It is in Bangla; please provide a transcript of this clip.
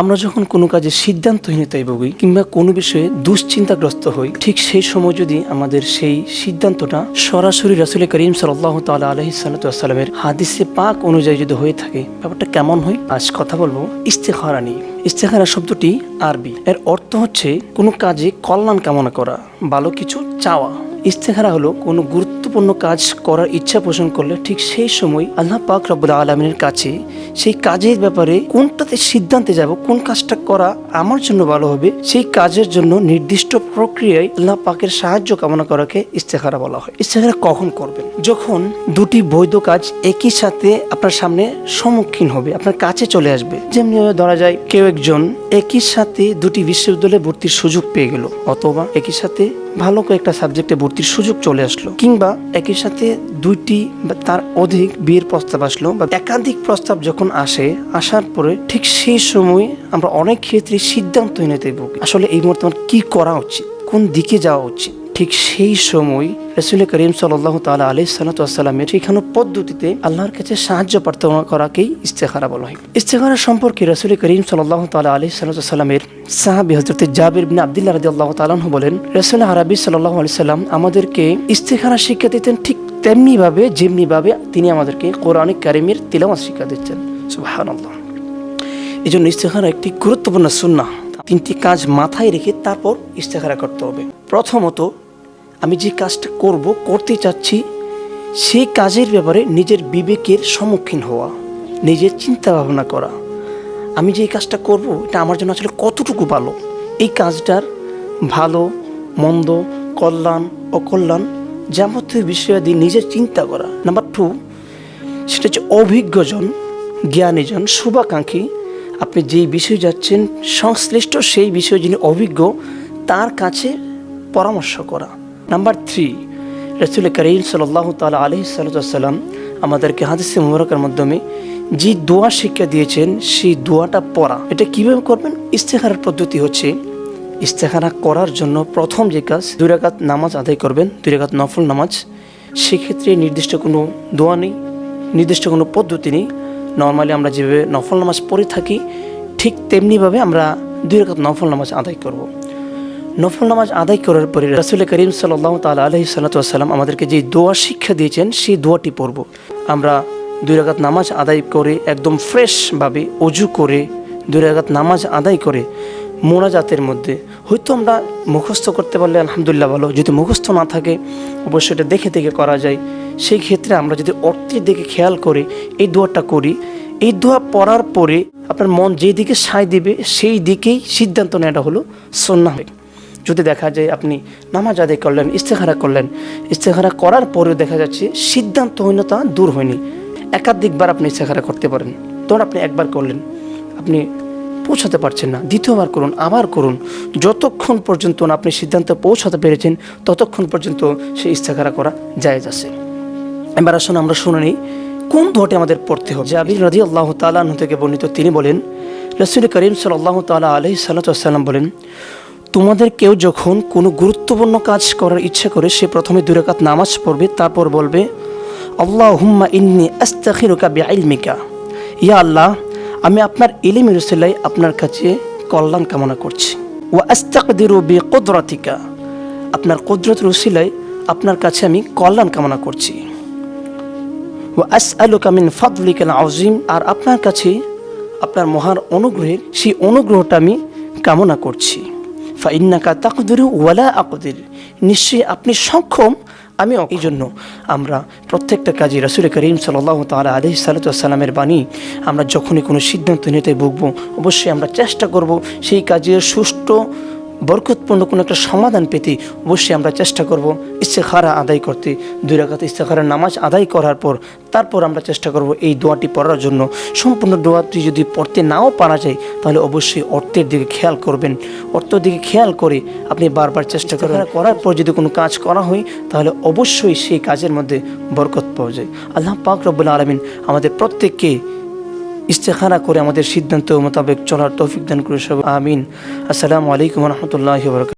আমরা যখন কোনো কাজে সিদ্ধান্তহীনতায় ভুগি কিংবা কোনো বিষয়ে দুশ্চিন্তাগ্রস্ত হই, ঠিক সেই সময় যদি আমাদের সেই সিদ্ধান্তটা সরাসরি রাসুল করিম সাল্লাহ তালা আলহি সাল্লামের হাদিসে পাক অনুযায়ী যদি হয়ে থাকে, ব্যাপারটা কেমন হয়? আজ কথা বলব ইস্তেখারা নিয়ে। ইস্তেখারা শব্দটি আরবি। এর অর্থ হচ্ছে কোনো কাজে কল্যাণ কামনা করা, ভালো কিছু চাওয়া। ইস্তেখারা হলো কোনো গুরুত্বপূর্ণ কাজ করার ইচ্ছা পোষণ করলে ঠিক সেই সময় আল্লাহ পাক রব্বুল আলমিনের কাছে সেই কাজের ব্যাপারে কোনটাতে সিদ্ধান্তে যাব, কোন কাজটা করা আমার জন্য ভালো হবে, সেই কাজের জন্য নির্দিষ্ট প্রক্রিয়ায় আল্লাহ পাকের সাহায্য কামনা করাকে ইস্তেখারা বলা হয়। ইস্তেখারা কখন করবেন? যখন দুটি বৈধ কাজ একই সাথে আপনার সামনে সম্মুখীন হবে, আপনার কাছে চলে আসবে। যেমনি ধরা যায়, কেউ একজন একই সাথে দুটি বিশ্ববিদ্যালয়ে ভর্তির সুযোগ পেয়ে গেল, অথবা একই সাথে ভালো কয়েকটা সাবজেক্টে ভর্তির সুযোগ চলে আসলো, কিংবা একই সাথে দুইটি বা তার অধিক বিয়ের প্রস্তাব আসলো, বা একাধিক প্রস্তাব যখন আসে, আসার পরে ঠিক সেই সময় আমরা অনেক ক্ষেত্রে সিদ্ধান্ত সিদ্ধান্তহীনতায় ভুগি আসলে এই মুহূর্তে আমার কি করা উচিত, কোন দিকে যাওয়া উচিত। ঠিক সেই সময় রসুল করিম সাল্লাহ তালা আলি সালাতামের এখানে পদ্ধতিতে আল্লাহর কাছে সাহায্য প্রার্থনা করাকেই ইস্তেখারা বলা হয়। ইস্তেখারা সম্পর্কে রসুল করিম সাল্লাহ তালা আলি সালাতামের সাহাবি হজরত জাবির বিন আবদুল্লাহ রাজি আল্লাহ তালাহ বলেন, রসুল আরবি সাল্লাহ আলি সাল্লাম আমাদেরকে ইস্তেখারা শিক্ষা দিতেন ঠিক তেমনিভাবে, যেমনিভাবে তিনি আমাদেরকে কোরআনিক কারিমের তিলামাত শিক্ষা দিচ্ছেন। এই জন্য ইস্তেখারা একটি গুরুত্বপূর্ণ সুন্না তিনটি কাজ মাথায় রেখে তারপর ইস্তেখারা করতে হবে। প্রথমত, আমি যে কাজটা করব, করতে চাচ্ছি, সেই কাজের ব্যাপারে নিজের বিবেকের সম্মুখীন হওয়া, নিজের চিন্তা ভাবনা করা। আমি যে কাজটা করব, এটা আমার জন্য আসলে কতটুকু ভালো? এই কাজটার ভালো, মন্দ, কল্যাণ, অকল্যাণ যাবতীয় বিষয়াদি নিজের চিন্তা করা। নাম্বার টু সেটা হচ্ছে অভিজ্ঞজন জ্ঞানীজন শুভাকাঙ্ক্ষী, আপনি যেই বিষয়ে যাচ্ছেন, সংশ্লিষ্ট সেই বিষয়ে যিনি অভিজ্ঞ, তার কাছে পরামর্শ করা। নাম্বার থ্রি রসুল করিম সাল্লাহ তালা আলহি সাল্লাম আমাদেরকে হাদিসে মুবারকের মাধ্যমে যে দোয়া শিক্ষা দিয়েছেন, সেই দোয়াটা পড়া। এটা কীভাবে করবেন? ইস্তেখারার পদ্ধতি হচ্ছে, ইস্তেখারা করার জন্য প্রথম যে কাজ, দুই রাকাত নামাজ আদায় করবেন, দুই রাকাত নফল নামাজ। সেক্ষেত্রে নির্দিষ্ট কোনো দোয়া নেই, নির্দিষ্ট কোনো পদ্ধতি নেই। নর্মালি আমরা যেভাবে নফল নামাজ পড়ে থাকি, ঠিক তেমনিভাবে আমরা দুই রাকাত নফল নামাজ আদায় করব। নফল নামাজ আদায় করার পরে রাসুল করিম সাল্লাহ তাল আলহি সাল্লাতাম আমাদেরকে যে দোয়া শিক্ষা দিয়েছেন, সেই দোয়াটি পড়ব আমরা দুই রাকাত নামাজ আদায় করে একদম ফ্রেশভাবে অজু করে দুই রাকাত নামাজ আদায় করে মোনাজাতের মধ্যে হয়তো আমরা মুখস্থ করতে পারলে আলহামদুলিল্লাহ ভালো। যদি মুখস্থ না থাকে, অবশ্যই এটা দেখে দেখে করা যায়। সেই ক্ষেত্রে আমরা যদি অর্থের দিকে খেয়াল করে এই দোয়াটা করি, এই দোয়া পড়ার পরে আপনার মন যেই দিকে সায় দিবে, সেই দিকেই সিদ্ধান্ত নেওয়াটা হলো সন্না হয় যদি দেখা যায় আপনি নামাজ আদায় করলেন, ইস্তেখারা করলেন, ইস্তেখারা করার পরেও দেখা যাচ্ছে সিদ্ধান্তহীনতা দূর হয়নি। একাধিকবার আপনি ইস্তেখারা করতে পারেন। তখন আপনি একবার করলেন। আপনি পৌঁছাতে পারছেন না। দ্বিতীয়বার করুন, আবার করুন। যতক্ষণ পর্যন্ত না আপনি সিদ্ধান্তে পৌঁছাতে পেরেছেন, ততক্ষণ পর্যন্ত সেই ইস্তেখারা করা যায় আছে। এবার আসুন আমরা শুনে নিই, কোন দোয়াটি আমাদের পড়তে হবে? জাবির রাজি আল্লাহ তালাহ থেকে বর্ণিত তিনি বলেন, রসুল করিম সাল আল্লাহ তালা আলহি সাল্লাম বলেন, তোমাদের কেউ যখন কোনো গুরুত্বপূর্ণ কাজ করার ইচ্ছা করে, সে প্রথমে দুরাকাত নামাজ পড়বে, তারপর বলবে আল্লাহ হুম্মা ইন্নি আস্তাখিরুকা বিআইলমিকা ইয়া আল্লাহ আমি আপনার ইলিম রসুল্লাহ আপনার কাছে কল্যাণ কামনা করছি। ও আস্তাকদিরু বি কুদরাতিকা আপনার কুদরত রসিলায় আপনার কাছে আমি কল্যাণ কামনা করছি। ও আস আলুকা মিন ফাদলিকাল আজিম আর আপনার কাছে আপনার মহান অনুগ্রহের সেই অনুগ্রহটা আমি কামনা করছি। ফাইন্নাকা তাকদুরু ওয়ালা আকদির। নিশ্চয়ই আপনি সক্ষম আমি এই জন্য আমরা প্রত্যেকটা কাজে রাসুল করিম সাল্লাহ তালা আলহি সালাতামের বাণী, আমরা যখনই কোনো সিদ্ধান্ত নিতে ভুগবো, অবশ্যই আমরা চেষ্টা করব সেই কাজের সুষ্ঠু বরকতপূর্ণ কোনো একটা সমাধান পেতে অবশ্যই আমরা চেষ্টা করব ইস্তেখারা আদায় করতে। দুই রাখাতে নামাজ আদায় করার পর তারপর আমরা চেষ্টা করব এই দোয়াটি পড়ার জন্য। সম্পূর্ণ দোয়াটি যদি পড়তে নাও পারা যায়, তাহলে অবশ্যই অর্থের দিকে খেয়াল করবেন। অর্থের দিকে খেয়াল করে আপনি বারবার চেষ্টা করবেন। করার পর যদি কোনো কাজ করা হয়, তাহলে অবশ্যই সেই কাজের মধ্যে বরকত পাওয়া যায়। আল্লাহ পাক রব্বুল আলমিন আমাদের প্রত্যেককে ইস্তেখারা করে আমাদের সিদ্ধান্ত মোতাবেক চলার তৌফিক দান করে সব আমিন। আসসালামু আলাইকুম রহমতুল্লাহ